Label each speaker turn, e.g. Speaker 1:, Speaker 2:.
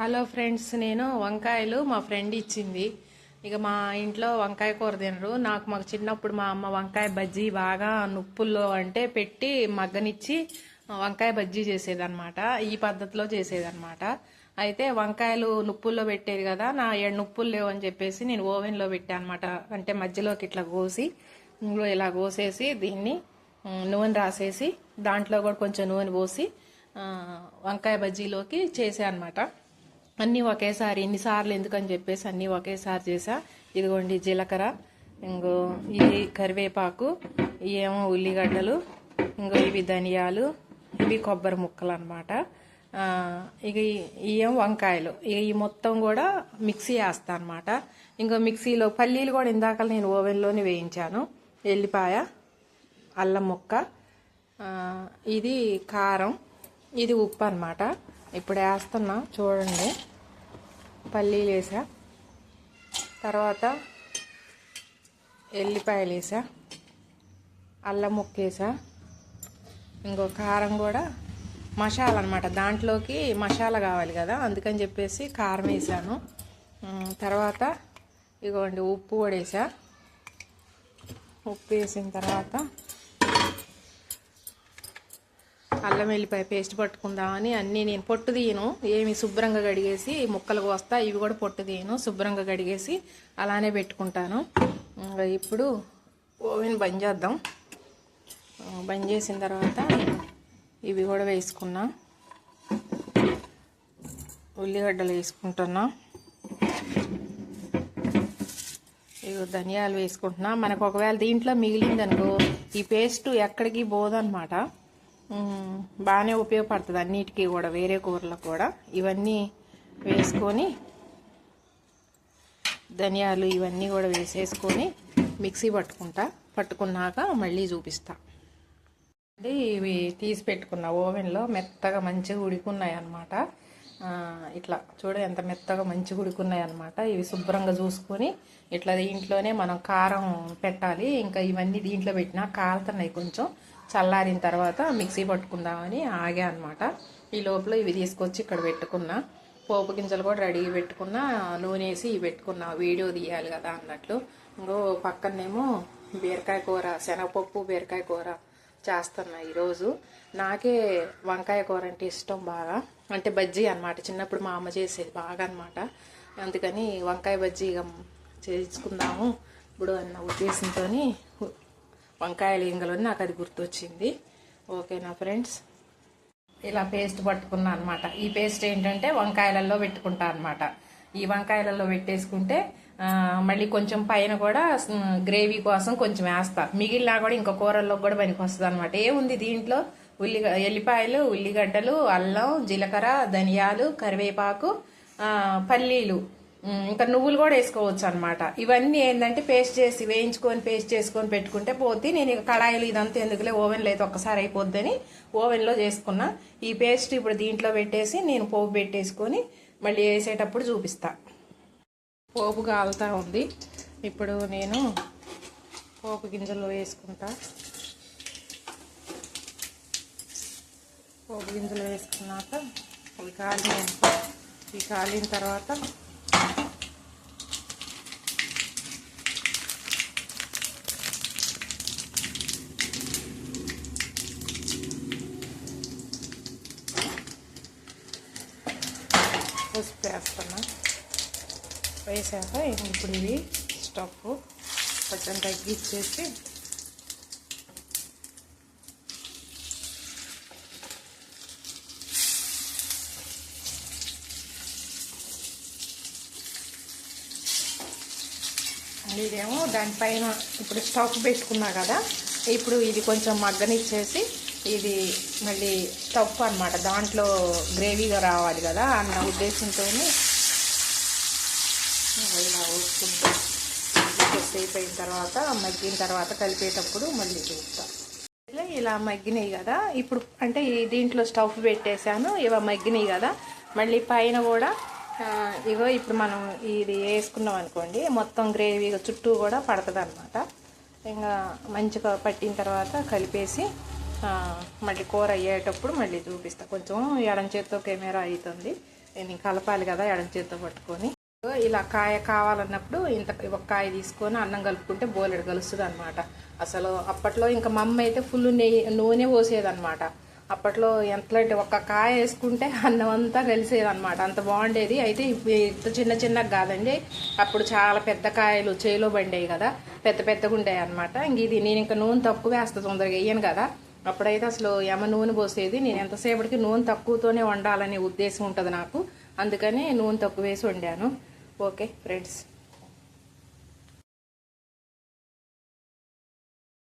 Speaker 1: Hello friends నేను వంకాయలు మా ఫ్రెండ్ ఇచ్చింది. ఇక మా ఇంట్లో వంకాయ కూర తినరు. నాకు మాకు చిన్నప్పుడు మా అమ్మ వంకాయ బజ్జీ బాగా నుప్పుల్లో అంటే పెట్టి మగ్గనిచ్చి వంకాయ బజ్జీ చేసేదనమాట ఈ పద్ధతిలో చేసేదనమాట అయితే వంకాయలు నుప్పుల్లో పెట్టేది కదా నా ఏడు నుప్పులు లేవు అని చెప్పేసి నేను ఓవెన్లో పెట్టాను అనమాట అంటే మధ్యలోకి ఇట్లా కోసి ఇలా కోసేసి దీన్ని నూనె రాసేసి దాంట్లో కూడా కొంచెం నూనె పోసి వంకాయ బజ్జీలోకి చేసా అనమాట అన్నీ ఒకేసారి ఎన్నిసార్లు ఎందుకని చెప్పేసి అన్నీ ఒకేసారి చేసా. ఇదిగోండి జీలకర్ర ఇంకో ఇది కరివేపాకు ఏమో ఉల్లిగడ్డలు ఇంకో ఇవి ధనియాలు ఇవి కొబ్బరి ముక్కలు అనమాట ఇక ఈ- వంకాయలు. ఇక ఈ మొత్తం కూడా మిక్సీ వేస్తా అనమాట ఇంకో మిక్సీలో పల్లీలు కూడా ఇందాక నేను ఓవెన్లోనే వేయించాను. ఎల్లిపాయ అల్లం ముక్క ఇది కారం ఇది ఉప్పు అనమాట ఇప్పుడు వేస్తున్నా చూడండి. పల్లీలు వేసా తర్వాత ఎల్లిపాయలు వేసా అల్లం ముక్క వేసా ఇంకో కారం కూడా మసాలా అనమాట దాంట్లోకి మసాలా కావాలి కదా అందుకని చెప్పేసి కారం వేసాను. తర్వాత ఇగోండి ఉప్పు కూడా వేసా. ఉప్పు వేసిన తర్వాత అల్లం వెల్లిపాయ పేస్ట్ పట్టుకుందామని అన్నీ నేను పొట్టు తీయను. ఏమి శుభ్రంగా కడిగేసి ముక్కలు కోస్తా ఇవి కూడా పొట్టు తీయను శుభ్రంగా కడిగేసి అలానే పెట్టుకుంటాను. ఇప్పుడు ఓవెన్ బంద్ చేద్దాం. బంద్ చేసిన తర్వాత ఇవి కూడా వేసుకున్నా. ఉల్లిగడ్డలు వేసుకుంటున్నా. ఇగో ధనియాలు వేసుకుంటున్నా. మనకు ఒకవేళ దీంట్లో మిగిలిందనుకో ఈ పేస్ట్ ఎక్కడికి పోదనమాట బాగానే ఉపయోగపడుతుంది అన్నిటికీ కూడా వేరే కూరలకు కూడా. ఇవన్నీ వేసుకొని ధనియాలు ఇవన్నీ కూడా వేసేసుకొని మిక్సీ పట్టుకుంటా. పట్టుకున్నాక మళ్ళీ చూపిస్తా. అంటే ఇవి తీసి పెట్టుకున్న ఓవెన్లో మెత్తగా మంచిగా ఉడికున్నాయి అన్నమాట. ఇట్లా చూడ ఎంత మెత్తగా మంచిగా ఉడుకున్నాయి అనమాట ఇవి శుభ్రంగా చూసుకొని ఇట్లా దీంట్లోనే మనం కారం పెట్టాలి. ఇంకా ఇవన్నీ దీంట్లో పెట్టినా కాలుతున్నాయి కొంచెం. చల్లారిన తర్వాత మిక్సీ పట్టుకుందామని ఆగా అనమాట ఈ లోపల ఇవి తీసుకొచ్చి ఇక్కడ పెట్టుకున్నా. పోపు గింజలు కూడా రెడీ పెట్టుకున్నా. నూనె వేసి ఇవి పెట్టుకున్నా. వీడియో తీయాలి కదా అన్నట్లు. ఇంకో పక్కనేమో బీరకాయ కూర శనగపప్పు బీరకాయ కూర చేస్తున్నా ఈరోజు. నాకే వంకాయ కూర అంటే ఇష్టం బాగా. అంటే బజ్జీ అనమాట చిన్నప్పుడు మా అమ్మ చేసేది బాగా అనమాట అందుకని వంకాయ బజ్జీ ఇక చేసుకుందాము ఇప్పుడు అన్న ఉద్దేశంతో వంకాయలు ఇంగలని నాకు అది గుర్తొచ్చింది. ఓకేనా ఫ్రెండ్స్. ఇలా పేస్ట్ పట్టుకున్నా అనమాట ఈ పేస్ట్ ఏంటంటే వంకాయలలో పెట్టుకుంటా అనమాట ఈ వంకాయలలో పెట్టేసుకుంటే మళ్ళీ కొంచెం పైన కూడా గ్రేవీ కోసం కొంచెం వేస్తా. మిగిలినా కూడా ఇంకా కూరల్లో కూడా పనికి వస్తుంది అనమాట ఏముంది దీంట్లో? ఉల్లి ఎల్లిపాయలు ఉల్లిగడ్డలు అల్లం జీలకర్ర ధనియాలు కరివేపాకు పల్లీలు. ఇంకా నువ్వులు కూడా వేసుకోవచ్చు అనమాట ఇవన్నీ ఏంటంటే పేస్ట్ చేసి వేయించుకొని పేస్ట్ చేసుకొని పెట్టుకుంటే పోతే నేను కడాయిలు కళాయిలు ఇదంతా ఎందుకులే ఓవెన్లో అయితే ఒక్కసారి అయిపోద్దని ఓవెన్లో చేసుకున్నా. ఈ పేస్ట్ ఇప్పుడు దీంట్లో పెట్టేసి నేను పోపు పెట్టేసుకొని మళ్ళీ వేసేటప్పుడు చూపిస్తా. పోపు కాలుతా ఉంది. ఇప్పుడు నేను పోపు గింజలు వేసుకుంటా. పోపు గింజలు వేసుకున్నాక అవి కాలిన ఇవి కాలిన తర్వాత పసుపు వేస్తున్నా. వేసాక ఇప్పుడు ఇవి స్టవ్ కొంచెం తగ్గించేసి ఇదేమో దానిపైన ఇప్పుడు స్టవ్ పెట్టుకున్నా కదా ఇప్పుడు ఇది కొంచెం మగ్గనిచ్చేసి ఇది మళ్ళీ స్టవ్ అన్నమాట. దాంట్లో గ్రేవీగా రావాలి కదా అన్న ఉద్దేశంతో ఇలా వేసుకుంటూ కొద్దిసేపు అయిన తర్వాత మగ్గిన తర్వాత కలిపేటప్పుడు మళ్ళీ చూస్తా. ఇలా మగ్గినాయి కదా. ఇప్పుడు అంటే దీంట్లో స్టవ్ పెట్టేశాను ఇవ మగ్గినాయి కదా. మళ్ళీ పైన కూడా ఇగో ఇప్పుడు మనం ఇది వేసుకున్నాం అనుకోండి మొత్తం గ్రేవీ చుట్టూ కూడా పడుతుంది అనమాట ఇంకా మంచిగా పట్టిన తర్వాత కలిపేసి మళ్ళీ కూర అయ్యేటప్పుడు మళ్ళీ చూపిస్తా. కొంచెం ఎడం చేత్తో కెమెరా అవుతుంది నేను కలపాలి కదా ఎడం చేత్తో పట్టుకొని. ఇలా కాయ కావాలన్నప్పుడు ఇంత ఒక కాయ తీసుకొని అన్నం కలుపుకుంటే బోలెడు కలుస్తుంది అనమాట అసలు అప్పట్లో ఇంకా మా అమ్మ అయితే ఫుల్ నెయ్యి నూనె పోసేదన్నమాట. అప్పట్లో ఎంతలంటే ఒక కాయ వేసుకుంటే అన్నం అంతా కలిసేదనమాట అంత బాగుండేది. అయితే ఇంత చిన్న చిన్నగా కాదండి. అప్పుడు చాలా పెద్ద కాయలు చేలో బండేవి కదా. పెద్ద పెద్దగా ఉండేవి అనమాట ఇంక ఇది నేను ఇంకా నూనె తక్కువ వేస్తా తొందరగా వేయను కదా. అప్పుడైతే అసలు ఎమ నూనె పోసేది. నేను ఎంతసేపటికి నూనె తక్కువతోనే వండాలనే ఉద్దేశం ఉంటుంది నాకు. అందుకని నూనె తక్కువ వేసి వండాను. Okay friends.